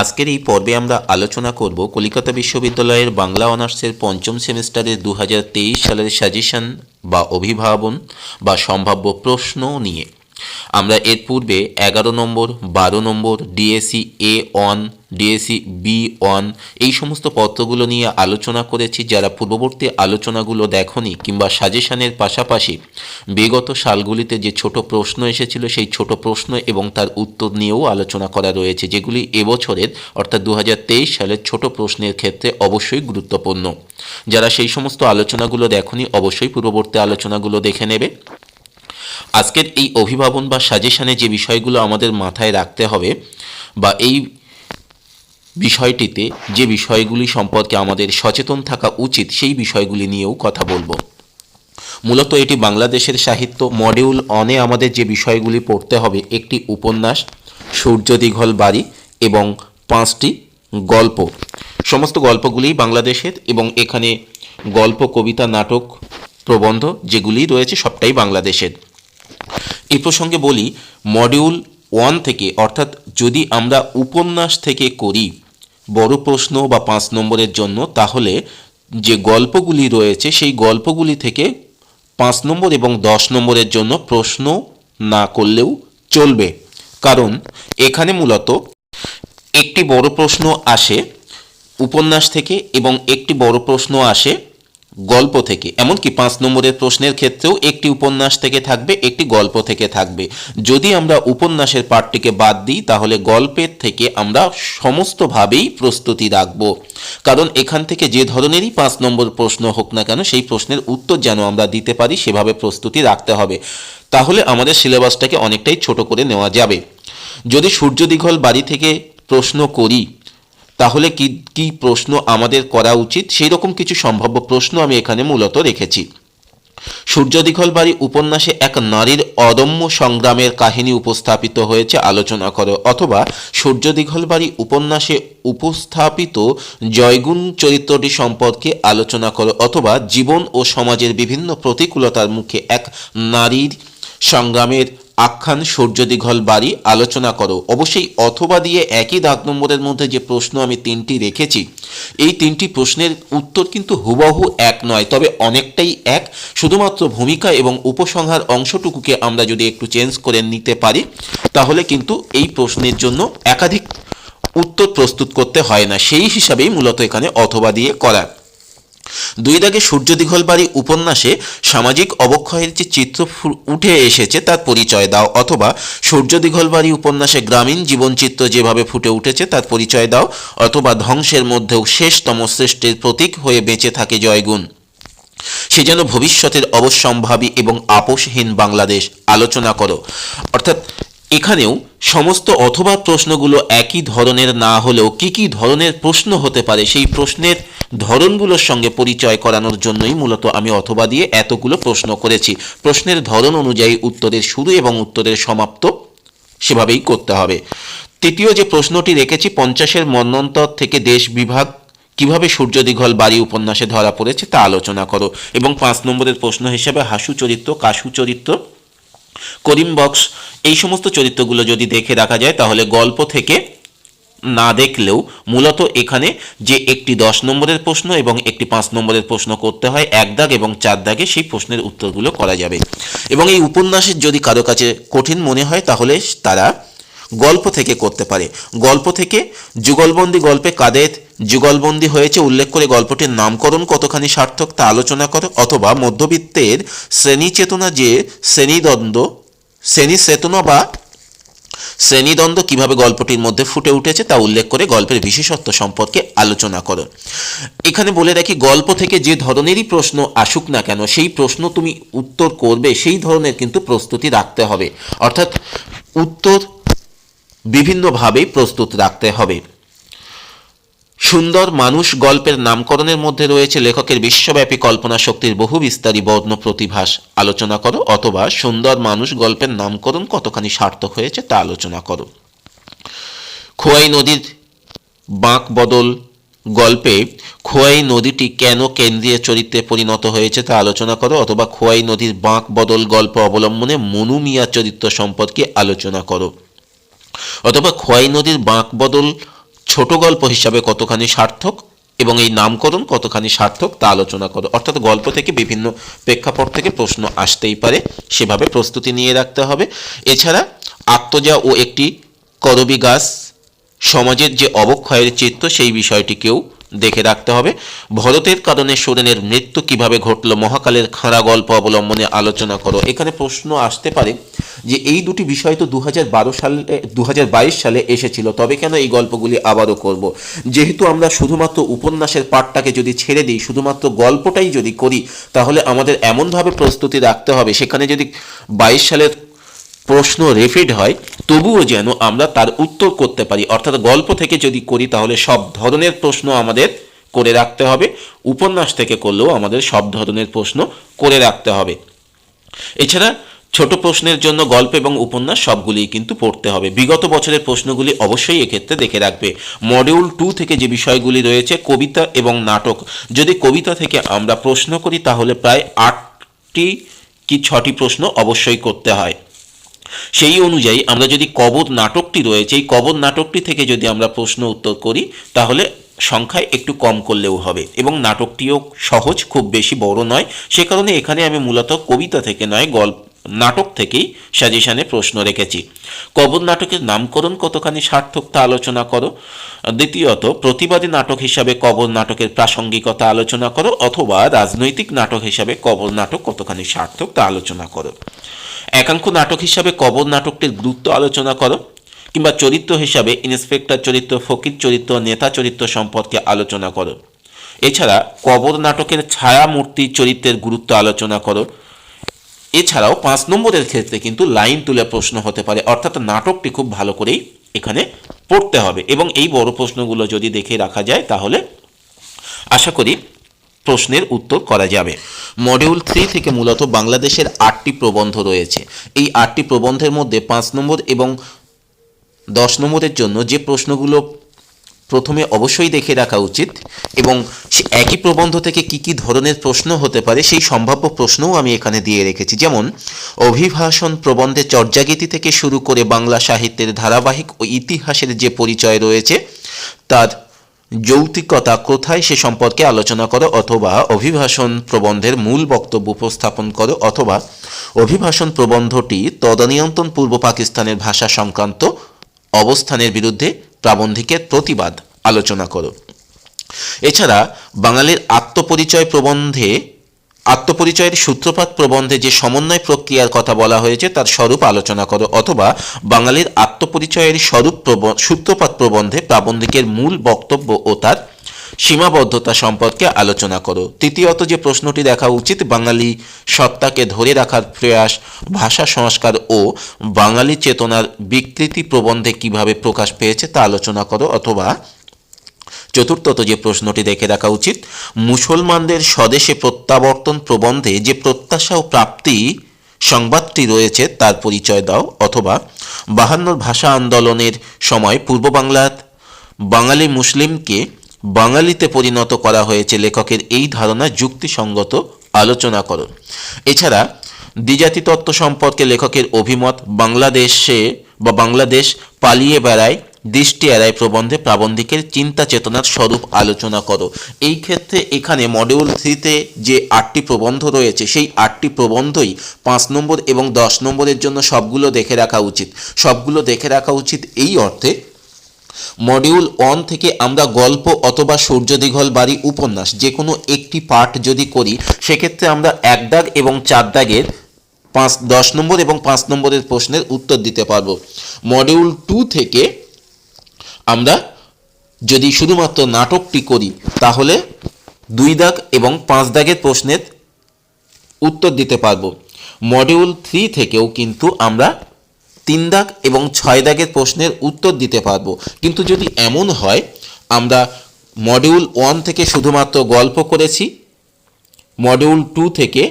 আজকের এই পর্বে আমরা আলোচনা করব কলিকাতা বিশ্ববিদ্যালয়ের বাংলা অনার্সের পঞ্চম সেমিস্টারের দু হাজার তেইশ সালের সাজেশন বা অভিভাবন বা সম্ভাব্য প্রশ্ন নিয়ে। আমরা এর পূর্বে এগারো নম্বর, বারো number DAC A one DSC B one এই সমস্ত পত্রগুলো নিয়ে আলোচনা করেছি। যারা পূর্ববর্তী আলোচনাগুলো দেখনি কিংবা সাজেশনের পাশাপাশি বিগত সালগুলিতে যে ছোট প্রশ্ন এসেছিল, সেই ছোট প্রশ্ন এবং তার উত্তর নিয়েও আলোচনা করা রয়েছে, যেগুলি এবছরের, অর্থাৎ দু হাজার তেইশ সালের ছোট প্রশ্নের ক্ষেত্রে অবশ্যই গুরুত্বপূর্ণ। যারা সেই সমস্ত আলোচনাগুলো দেখনি, অবশ্যই পূর্ববর্তী আলোচনাগুলো দেখে নেবে। আজকের এই অভিভাবন বা সাজেশনে যে বিষয়গুলো আমাদের মাথায় রাখতে হবে বা এই বিষয়টিতে যে বিষয়গুলি সম্পর্কে আমাদের সচেতন থাকা উচিত, সেই বিষয়গুলি নিয়েও কথা বলব। মূলত এটি বাংলাদেশের সাহিত্য মডিউল অনে আমাদের যে বিষয়গুলি পড়তে হবে, একটি উপন্যাস সূর্য দীঘল বাড়ি এবং পাঁচটি গল্প। সমস্ত গল্পগুলি বাংলাদেশের এবং এখানে গল্প, কবিতা, নাটক, প্রবন্ধ যেগুলি রয়েছে সবটাই বাংলাদেশের। এই প্রসঙ্গে বলি মডিউল ওয়ান থেকে, অর্থাৎ যদি আমরা উপন্যাস থেকে করি বড় প্রশ্ন বা পাঁচ নম্বরের জন্য, তাহলে যে গল্পগুলি রয়েছে, সেই গল্পগুলি থেকে পাঁচ নম্বর এবং দশ নম্বরের জন্য প্রশ্ন না করলেও চলবে। কারণ এখানে মূলত একটি বড় প্রশ্ন আসে উপন্যাস থেকে এবং একটি বড় প্রশ্ন আসে গল্প থেকে, এমনকি পাঁচ নম্বরের প্রশ্নের ক্ষেত্রেও একটি উপন্যাস থেকে থাকবে, একটি গল্প থেকে থাকবে। যদি আমরা উপন্যাসের পাঠটিকে বাদ দিই, তাহলে গল্পের থেকে আমরা সমস্তভাবেই প্রস্তুতি রাখব। কারণ এখান থেকে যে ধরনেরই পাঁচ নম্বর প্রশ্ন হোক না কেন, সেই প্রশ্নের উত্তর যেন আমরা দিতে পারি, সেভাবে প্রস্তুতি রাখতে হবে। তাহলে আমাদের সিলেবাসটাকে অনেকটাই ছোট করে নেওয়া যাবে। যদি সূর্য দীঘল বাড়ি থেকে প্রশ্ন করি তাহলে কি কি প্রশ্ন আমাদের করা উচিত? সেই রকম কিছু সম্ভাব্য প্রশ্ন আমি এখানে মূলত রেখেছি। সূর্য দীঘল বাড়ি উপন্যাসে এক নারীর অদম্য সংগ্রামের কাহিনী উপস্থাপিত হয়েছে, আলোচনা করো। অথবা সূর্য দীঘল বাড়ি উপন্যাসে উপস্থাপিত জয়গুণ চরিত্রটি সম্পর্কে আলোচনা করো। অথবা জীবন ও সমাজের বিভিন্ন প্রতিকূলতার মুখে এক নারীর সংগ্রামের আখ্যান সূর্য দীঘল বাড়ি আলোচনা করো। অবশ্যই অথবা দিয়ে একই দাগ নম্বরের মধ্যে যে প্রশ্ন আমি তিনটি রেখেছি, এই তিনটি প্রশ্নের উত্তর কিন্তু হুবহু এক নয়, তবে অনেকটাই এক। শুধুমাত্র ভূমিকা এবং উপসংহার অংশটুকুকে আমরা যদি একটু চেঞ্জ করে নিতে পারি, তাহলে কিন্তু এই প্রশ্নের জন্য একাধিক উত্তর প্রস্তুত করতে হয় না। সেই হিসাবেই মূলত এখানে অথবা দিয়ে করা। দুই দাগে সূর্য দীঘল বাড়ি উপন্যাসে সামাজিক অবক্ষয়ের যে চিত্র উঠে এসেছে তার পরিচয় দাও, অথবা সূর্য দীঘল বাড়ি উপন্যাসে গ্রামীণ জীবনচিত্র যেভাবে ফুটে উঠেছে তার পরিচয় দাও, অথবা ধ্বংসের মধ্যেও শেষতম শ্রেষ্ঠের প্রতীক হয়ে বেঁচে থাকে জয়গুণ। সে যেন ভবিষ্যতের অবশ্যম্ভাবী এবং আপোষহীন বাংলাদেশ। আলোচনা করো। অর্থাৎ এখানেও সমস্ত অথবা প্রশ্নগুলো একই ধরনের না হলেও কি কি ধরনের প্রশ্ন হতে পারে সেই প্রশ্নের ধরনগুলোর সঙ্গে পরিচয় করানোর জন্যই মূলত আমি অথবা দিয়ে এতগুলো প্রশ্ন করেছি। প্রশ্নের ধরন অনুযায়ী উত্তরের শুরু এবং উত্তরের সমাপ্ত সেভাবেই করতে হবে। তৃতীয় যে প্রশ্নটি রেখেছি, পঞ্চাশের মন্বন্তর থেকে দেশ বিভাগ কীভাবে সূর্য দীঘল বাড়ি উপন্যাসে ধরা পড়েছে তা আলোচনা করো এবং পাঁচ নম্বরের প্রশ্ন হিসেবে হাসু চরিত্র, কাসু চরিত্র, করিম বক্স, এই সমস্ত চরিত্রগুলো যদি দেখে রাখা যায় তাহলে গল্প থেকে না দেখলেও মূলত এখানে যে একটি দশ নম্বরের প্রশ্ন এবং একটি পাঁচ নম্বরের প্রশ্ন করতে হয়, এক দাগ এবং চার দাগে সেই প্রশ্নের উত্তরগুলো করা যাবে। এবং এই উপন্যাসের যদি কারও কাছে কঠিন মনে হয়, তাহলে তারা গল্প থেকে করতে পারে। গল্প থেকে যুগলবন্দি গল্পে কাদের যুগলবন্দি হয়েছে, উল্লেখ করে গল্পটির নামকরণ কতখানি সার্থক তা আলোচনা করে, অথবা মধ্যবিত্তের শ্রেণি চেতনা যে শ্রেণীদ্বন্দ্ব, শ্রেণি চেতনা বা শ্রেণীদ্বন্দ্ব কীভাবে গল্পটির মধ্যে ফুটে উঠেছে তা উল্লেখ করে গল্পের বিশেষত্ব সম্পর্কে আলোচনা করো এখানে বলে রাখি, গল্প থেকে যে ধরনেরই প্রশ্ন আসুক না কেন, সেই প্রশ্ন তুমি উত্তর করবে, সেই ধরনের কিন্তু প্রস্তুতি রাখতে হবে। অর্থাৎ উত্তর বিভিন্নভাবেই প্রস্তুত রাখতে হবে। সুন্দর মানুষ গল্পের নামকরণের মধ্যে রয়েছে লেখকের বিশ্বব্যাপী কল্পনা শক্তির বহু বিস্তারী বর্ণ প্রতিভাস। আলোচনা করো অথবা সুন্দর মানুষ গল্পের নামকরণ কতখানি সার্থক হয়েছে তা আলোচনা করো। খোয়াই নদীর বাঁক বদল গল্পে খোয়াই নদীটি কেন কেন্দ্রীয় চরিত্রে পরিণত হয়েছে তা আলোচনা করো অথবা খোয়াই নদীর বাঁক বদল গল্প অবলম্বনে মনু মিয়া চরিত্র সম্পর্কে আলোচনা করো। অথবা খোয়াই নদীর বাঁক বদল ছোট গল্প হিসাবে কতখানি সার্থক এবং এই নামকরণ কতখানি সার্থক তা আলোচনা করো। অর্থাৎ গল্প থেকে বিভিন্ন প্রেক্ষাপট থেকে প্রশ্ন আসতেই পারে, সেভাবে প্রস্তুতি নিয়ে রাখতে হবে। এছাড়া আত্মজা ও একটি করবি গাছ, সমাজের যে অবক্ষয়ের চিত্র, সেই বিষয়টিকেও দেখে রাখতে হবে। ভরতের কারণে সোরেনের মৃত্যু কীভাবে ঘটল, মহাকালের খাঁড়া গল্প অবলম্বনে আলোচনা করো। এখানে প্রশ্ন আসতে পারে যে, এই দুটি বিষয় তো দু সালে দু হাজার বাইশ সালে এসেছিল, তবে কেন এই গল্পগুলি আবারও করব? যেহেতু আমরা শুধুমাত্র উপন্যাসের পাঠটাকে যদি ছেড়ে দিই, শুধুমাত্র গল্পটাই যদি করি, তাহলে আমাদের এমনভাবে প্রস্তুতি রাখতে হবে। সেখানে যদি বাইশ সালের প্রশ্ন রেফিড হয়, তবুও যেন আমরা তার উত্তর করতে পারি। অর্থাৎ গল্প থেকে যদি করি, তাহলে সব ধরনের প্রশ্ন আমাদের করে রাখতে হবে। উপন্যাস থেকে করলেও আমাদের সব ধরনের প্রশ্ন করে রাখতে হবে। এছাড়া ছোট প্রশ্নের জন্য গল্প এবং উপন্যাস সবগুলিই কিন্তু পড়তে হবে। বিগত বছরের প্রশ্নগুলি অবশ্যই এক্ষেত্রে দেখে রাখবে। মডিউল টু থেকে যে বিষয়গুলি রয়েছে, কবিতা এবং নাটক, যদি কবিতা থেকে আমরা প্রশ্ন করি, তাহলে প্রায় আটটি কি ছটি প্রশ্ন অবশ্যই করতে হয়। সেই অনুযায়ী আমরা যদি কবর নাটকটি রয়েছে, এই কবর নাটকটি থেকে যদি আমরা প্রশ্ন উত্তর করি, তাহলে সংখ্যায় একটু কম করলেও হবে এবং নাটকটিও সহজ, খুব বেশি বড় নয়। সে কারণে এখানে আমি মূলত কবিতা থেকে নয়, গল্প, নাটক থেকেই সাজেশানে প্রশ্ন রেখেছি। কবর নাটকের নামকরণ কতখানি সার্থক তা আলোচনা করো। দ্বিতীয়ত, প্রতিবাদী নাটক হিসাবে কবর নাটকের প্রাসঙ্গিকতা আলোচনা করো অথবা রাজনৈতিক নাটক হিসাবে কবর নাটক কতখানি সার্থক তা আলোচনা করো। একাঙ্ক নাটক হিসাবে কবর নাটকটির গুরুত্ব আলোচনা করো, কিংবা চরিত্র হিসাবে ইন্সপেক্টর চরিত্র, ফকির চরিত্র, নেতা চরিত্র সম্পর্কে আলোচনা করো। এছাড়া কবর নাটকের ছায়া মূর্তি চরিত্রের গুরুত্ব আলোচনা করো। এছাড়াও পাঁচ নম্বরের ক্ষেত্রে কিন্তু লাইন তুলে প্রশ্ন হতে পারে, অর্থাৎ নাটকটি খুব ভালো করেই এখানে পড়তে হবে। এবং এই বড় প্রশ্নগুলো যদি দেখে রাখা যায়, তাহলে আশা করি প্রশ্নের উত্তর করা যাবে। মডিউল থ্রি থেকে মূলত বাংলাদেশের আটটি প্রবন্ধ রয়েছে। এই আটটি প্রবন্ধের মধ্যে পাঁচ নম্বর এবং দশ নম্বরের জন্য যে প্রশ্নগুলো প্রথমে অবশ্যই দেখে রাখা উচিত এবং একই প্রবন্ধ থেকে কি কি ধরনের প্রশ্ন হতে পারে সেই সম্ভাব্য প্রশ্নও আমি এখানে দিয়ে রেখেছি। যেমন, অভিভাষণ প্রবন্ধে চর্যাগীতি থেকে শুরু করে বাংলা সাহিত্যের ধারাবাহিক ও ইতিহাসের যে পরিচয় রয়েছে, তার যৌক্তিকতা কোথায় সে সম্পর্কে আলোচনা করো অথবা অভিভাষণ প্রবন্ধের মূল বক্তব্য উপস্থাপন করো অথবা অভিভাষণ প্রবন্ধটি তদনিয়ন্ত্রণ পূর্ব পাকিস্তানের ভাষা সংক্রান্ত অবস্থানের বিরুদ্ধে প্রাবন্ধিকের প্রতিবাদ আলোচনা করো। এছাড়া বাঙালির আত্মপরিচয় প্রবন্ধে আত্মপরিচয়ের সূত্রপাত প্রবন্ধে যে সমন্বয় প্রক্রিয়ার কথা বলা হয়েছে, তার স্বরূপ আলোচনা করো অথবা বাঙালির আত্মপরিচয়ের স্বরূপ সূত্রপাত প্রবন্ধে প্রাবন্ধিকের মূল বক্তব্য ও তার সীমাবদ্ধতা সম্পর্কে আলোচনা করো। তৃতীয়ত, যে প্রশ্নটি দেখা উচিত, বাঙালি সত্তাকে ধরে রাখার প্রয়াস, ভাষা সংস্কার ও বাঙালি চেতনার বিকৃতি প্রবন্ধে কীভাবে প্রকাশ পেয়েছে তা আলোচনা করো অথবা চতুর্থত যে প্রশ্নটি দেখে রাখা উচিত, মুসলমানদের স্বদেশে প্রত্যাবর্তন প্রবন্ধে যে প্রত্যাশা ও প্রাপ্তি সংবাদটি রয়েছে, তার পরিচয় দাও, অথবা বাহান্নর ভাষা আন্দোলনের সময় পূর্ব বাংলার বাঙালি মুসলিমকে বাঙালিতে পরিণত করা হয়েছে লেখকের এই ধারণা যুক্তিসঙ্গত আলোচনা করো। এছাড়া দ্বিজাতি তত্ত্ব সম্পর্কে লেখকের অভিমত, বাংলাদেশে বা বাংলাদেশ পালিয়ে বেড়ায় দৃষ্টি এড়ায় প্রবন্ধে প্রাবন্ধিকের চিন্তা চেতনার স্বরূপ আলোচনা করো। এই ক্ষেত্রে এখানে মডিউল থ্রিতে যে আটটি প্রবন্ধ রয়েছে, সেই আটটি প্রবন্ধই পাঁচ নম্বর এবং দশ নম্বরের জন্য সবগুলো দেখে রাখা উচিত। সবগুলো দেখে রাখা উচিত এই অর্থে মডিউল ওয়ান থেকে আমরা গল্প অথবা সূর্য দীঘল বাড়ি উপন্যাস যে কোনো একটি পার্ট যদি করি, সেক্ষেত্রে আমরা এক দাগ এবং চার দাগের পাঁচ, দশ নম্বর এবং পাঁচ নম্বরের প্রশ্নের উত্তর দিতে পারব। মডিউল টু থেকে আমরা যদি শুধুমাত্র নাটকটি করি, তাহলে দুই দাগ এবং পাঁচ দাগের প্রশ্নের উত্তর দিতে পারব। মডিউল থ্রি থেকেও কিন্তু আমরা তিন দাগ এবং ছয় দাগের প্রশ্নের উত্তর দিতে পারব। কিন্তু যদি এমন হয়, আমরা মডিউল ওয়ান থেকে শুধুমাত্র গল্প করেছি মডিউল টু থেকে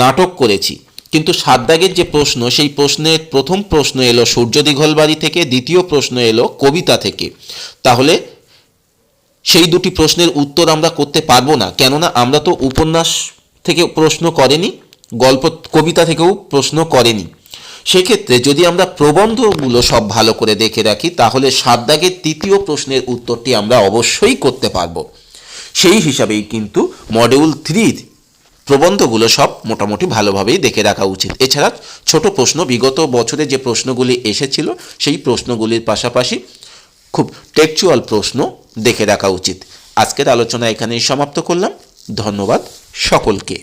নাটক করেছি। কিন্তু সাত দাগের যে প্রশ্ন, সেই প্রশ্নের প্রথম প্রশ্ন এলো সূর্য দীঘলবাড়ি থেকে, দ্বিতীয় প্রশ্ন এলো কবিতা থেকে। তাহলে সেই দুটি প্রশ্নের উত্তর আমরা করতে পারব না, কেননা আমরা তো উপন্যাস থেকে প্রশ্ন করেনি, গল্প, কবিতা থেকেও প্রশ্ন করেনি। সেক্ষেত্রে যদি আমরা প্রবন্ধগুলো সব ভালো করে দেখে রাখি, তাহলে সাত দাগের তৃতীয় প্রশ্নের উত্তরটি আমরা অবশ্যই করতে পারব। সেই হিসাবেই কিন্তু মডিউল থ্রির প্রবন্ধগুলো সব মোটামুটি ভালোভাবেই দেখে রাখা উচিত। এছাড়া ছোট প্রশ্ন, বিগত বছরে যে প্রশ্নগুলি এসেছিল, সেই প্রশ্নগুলির পাশাপাশি খুব টেকচুয়াল প্রশ্ন দেখে রাখা উচিত। আজকের আলোচনা এখানেই সমাপ্ত করলাম। ধন্যবাদ সকলকে।